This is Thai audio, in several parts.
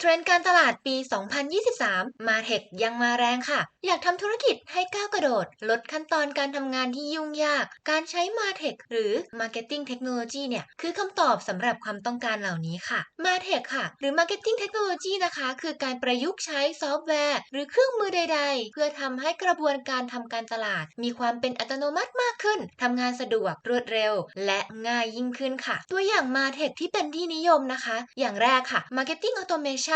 เทรนด์การตลาดปี 2023 มาเทคยังมาแรงค่ะ อยากทำธุรกิจให้ก้าวกระโดด ลดขั้นตอนการทำงานที่ยุ่งยาก การใช้มาเทคหรือ Marketing Technology เนี่ย คือคำตอบสำหรับความต้องการเหล่านี้ค่ะมาเทคค่ะ หรือ Marketing Technology นะคะ คือการประยุกต์ใช้ซอฟต์แวร์ หรือเครื่องมือใด ๆ เพื่อทำให้กระบวนการทำการตลาด มีความเป็นอัตโนมัติมากขึ้นทำงานสะดวกรวดเร็ว และง่ายยิ่งขึ้นค่ะ ตัวอย่างมาเทคที่เป็นที่นิยมนะคะ อย่างแรกค่ะ Marketing Automation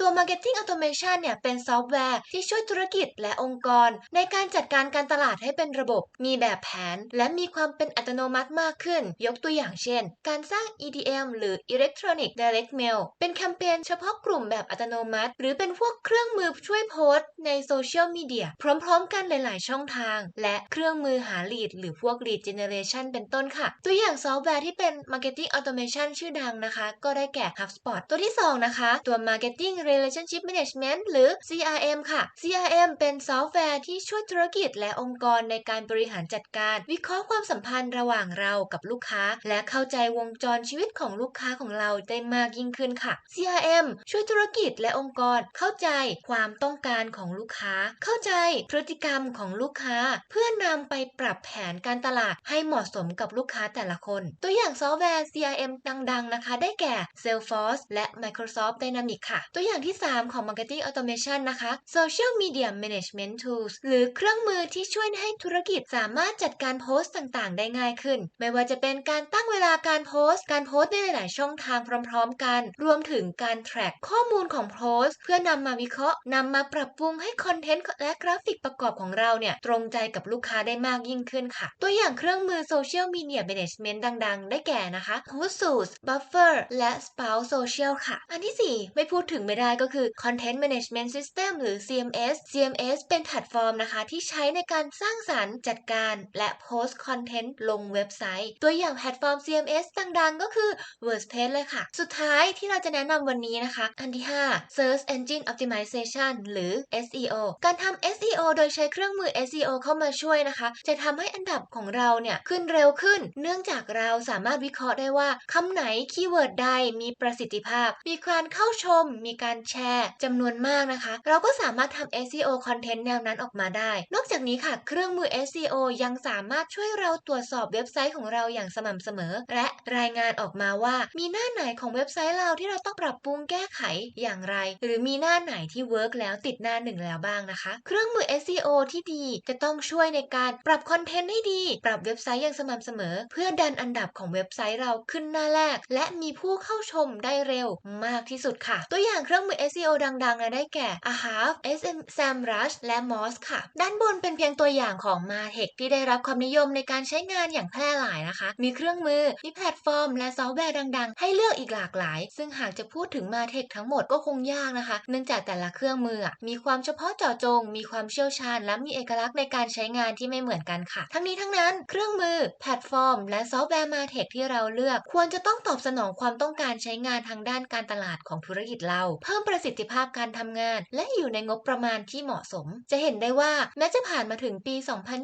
ตัว Marketing Automation เนี่ยเป็นซอฟต์แวร์ที่ช่วยธุรกิจและองค์กร ในการจัดการการตลาดให้เป็นระบบ มีแบบแผน และมีความเป็นอัตโนมัติมากขึ้น ยกตัวอย่างเช่น การสร้าง EDM หรือ Electronic Direct Mail เป็นแคมเปญเฉพาะกลุ่มแบบอัตโนมัติ หรือเป็นพวกเครื่องมือช่วยโพสต์ในโซเชียลมีเดียพร้อมๆ กันหลายๆ ช่องทาง และเครื่องมือหา lead หรือพวก lead generation เป็นต้นค่ะ ตัวอย่างซอฟต์แวร์ที่เป็น Marketing Automation ชื่อดังนะคะ ก็ได้แก่ HubSpot ตัวที่ 2 นะคะ ตัว Marketing Relationship Management หรือ CRM ค่ะ CRM เป็นซอฟต์แวร์ที่ช่วยธุรกิจและองค์กรในการบริหารจัดการ วิเคราะห์ความสัมพันธ์ระหว่างเรากับลูกค้า และเข้าใจวงจรชีวิตของลูกค้าของเราได้มากยิ่งขึ้นค่ะ CRM ช่วยธุรกิจและองค์กรเข้าใจความต้องการของลูกค้า เข้าใจพฤติกรรมของลูกค้า เพื่อนำไปปรับแผนการตลาดให้เหมาะสมกับลูกค้าแต่ละคน ตัวอย่างซอฟต์แวร์ CRM ดังๆนะคะ ได้แก่ Salesforce และ Microsoft Dynamics ค่ะ ตัวอย่างที่ 3 ของ Marketing Automation นะคะ Social Media Management Tools หรือเครื่องมือที่ช่วยให้ธุรกิจสามารถจัดการโพสต์ต่างๆ ได้ง่ายขึ้น ไม่ว่าจะเป็นการตั้งเวลาการโพสต์ การโพสต์ในหลายๆช่องทางพร้อม ๆ กัน รวมถึงการ track ข้อมูลของโพสต์ เพื่อนำมาวิเคราะห์นำมาปรับปรุงให้คอนเทนต์และกราฟิกประกอบของเราเนี่ยตรงใจกับลูกค้าได้มากยิ่งขึ้นค่ะ ตัวอย่างเครื่องมือ Social Media Management ดัง ๆ ได้แก่นะคะ Hootsuite Buffer และ Spout Social ค่ะ อันที่ 4 ไม่พูดูดถึงไม่ได้ก็คือ Content Management System หรือ CMS CMS เป็นแพลตฟอร์มนะคะ ที่ใช้ในการสร้างสรรค์จัดการและโพสต์คอนเทนต์ลงเว็บไซต์ ตัวอย่างแพลตฟอร์ม CMS ดังๆ ก็คือ WordPress เลยค่ะ สุดท้ายที่เราจะแนะนำวันนี้นะคะ อันที่ 5 Search Engine Optimization หรือ SEO การทำ SEO โดยใช้เครื่องมือ SEO เข้ามาช่วยนะคะ จะทำให้อันดับของเราเนี่ยขึ้นเร็วขึ้น เนื่องจากเราสามารถวิเคราะห์ได้ว่าคำไหนคีย์เวิร์ดใดมีประสิทธิภาพ มีการเข้าชมม มีการแชร์จำนวนมากนะคะ เราก็สามารถทำ SEO คอนเทนต์แนวนั้นออกมาได้ นอกจากนี้ค่ะ เครื่องมือ SEO ยังสามารถช่วยเราตรวจสอบเว็บไซต์ของเราอย่างสม่ำเสมอ และรายงานออกมาว่า มีหน้าไหนของเว็บไซต์เราที่เราต้องปรับปรุงแก้ไขอย่างไร หรือมีหน้าไหนที่เวิร์กแล้วติดหน้าหนึ่งแล้วบ้างนะคะ เครื่องมือ SEO ที่ดีจะต้องช่วยในการปรับคอนเทนต์ให้ดี ปรับเว็บไซต์อย่างสม่ำเสมอ เพื่อดันอันดับของเว็บไซต์เราขึ้นหน้าแรก และมีผู้เข้าชมได้เร็วมากที่สุดค่ะตัวอย่างเครื่องมือ SEO ดังๆนะได้แก่ Ahrefs SM SEMrush และ Moz ค่ะ ด้านบนเป็นเพียงตัวอย่างของ Martech ที่ได้รับความนิยมในการใช้งานอย่างแพร่หลายนะคะ มีเครื่องมือ มีแพลตฟอร์ม และซอฟต์แวร์ดังๆ ให้เลือกอีกหลากหลาย ซึ่งหากจะพูดถึง Martech ทั้งหมดก็คงยากนะคะ เนื่องจากแต่ละเครื่องมือมีความเฉพาะเจาะจง มีความเชี่ยวชาญ และมีเอกลักษณ์ในการใช้งานที่ไม่เหมือนกันค่ะ ทั้งนี้ทั้งนั้น เครื่องมือ แพลตฟอร์ม และซอฟต์แวร์ Martech ที่เราเลือก ควรจะต้องตอบสนองความต้องการใช้งานทางด้านการตลาดของธุรกิจเราเพิ่มประสิทธิภาพการทำงาน และอยู่ในงบประมาณที่เหมาะสม จะเห็นได้ว่าแม้จะผ่านมาถึงปี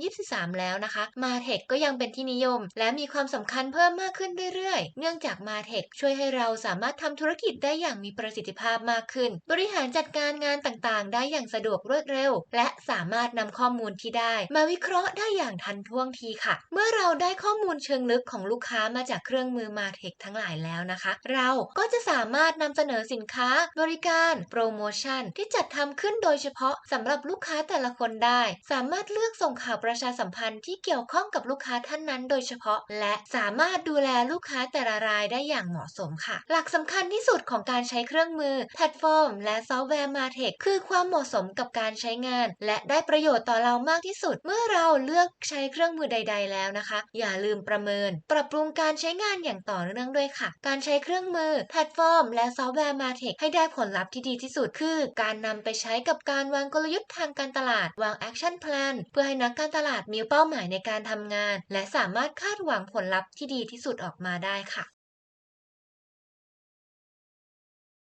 2023 แล้วนะคะ Martech ก็ยังเป็นที่นิยม และมีความสำคัญเพิ่มมากขึ้นเรื่อยๆ เนื่องจาก Martech ช่วยให้เราสามารถทำธุรกิจได้อย่างมีประสิทธิภาพมากขึ้น บริหารจัดการงานต่างๆ ได้อย่างสะดวกรวดเร็ว และสามารถนำข้อมูลที่ได้ มาวิเคราะห์ได้อย่างทันท่วงทีค่ะ เมื่อเราได้ข้อมูลเชิงลึกของลูกค้ามาจากเครื่องมือ Martech ทั้งหลายแล้วนะคะ เราก็จะสามารถนำเสนอสินค้าบริการโปรโมชั่นที่จัดทำขึ้นโดยเฉพาะสำหรับลูกค้าแต่ละคนได้ สามารถเลือกส่งข่าวประชาสัมพันธ์ที่เกี่ยวข้องกับลูกค้าท่านนั้นโดยเฉพาะ และสามารถดูแลลูกค้าแต่ละรายได้อย่างเหมาะสมค่ะ หลักสำคัญที่สุดของการใช้เครื่องมือ แพลตฟอร์ม และซอฟต์แวร์ Martech คือความเหมาะสมกับการใช้งาน และได้ประโยชน์ต่อเรามากที่สุด เมื่อเราเลือกใช้เครื่องมือใด ๆ แล้วนะคะ อย่าลืมประเมิน ปรับปรุงการใช้งานอย่างต่อเนื่องด้วยค่ะ การใช้เครื่องมือ แพลตฟอร์ม และซอฟต์แวร์ Martech ให้ได้ผลลัพธ์ที่ดีที่สุด คือการนำไปใช้กับการวางกลยุทธ์ทางการตลาด วางแอคชั่นแพลนเพื่อให้นักการตลาดมีเป้าหมายในการทำงาน และสามารถคาดหวังผลลัพธ์ที่ดีที่สุดออกมาได้ค่ะ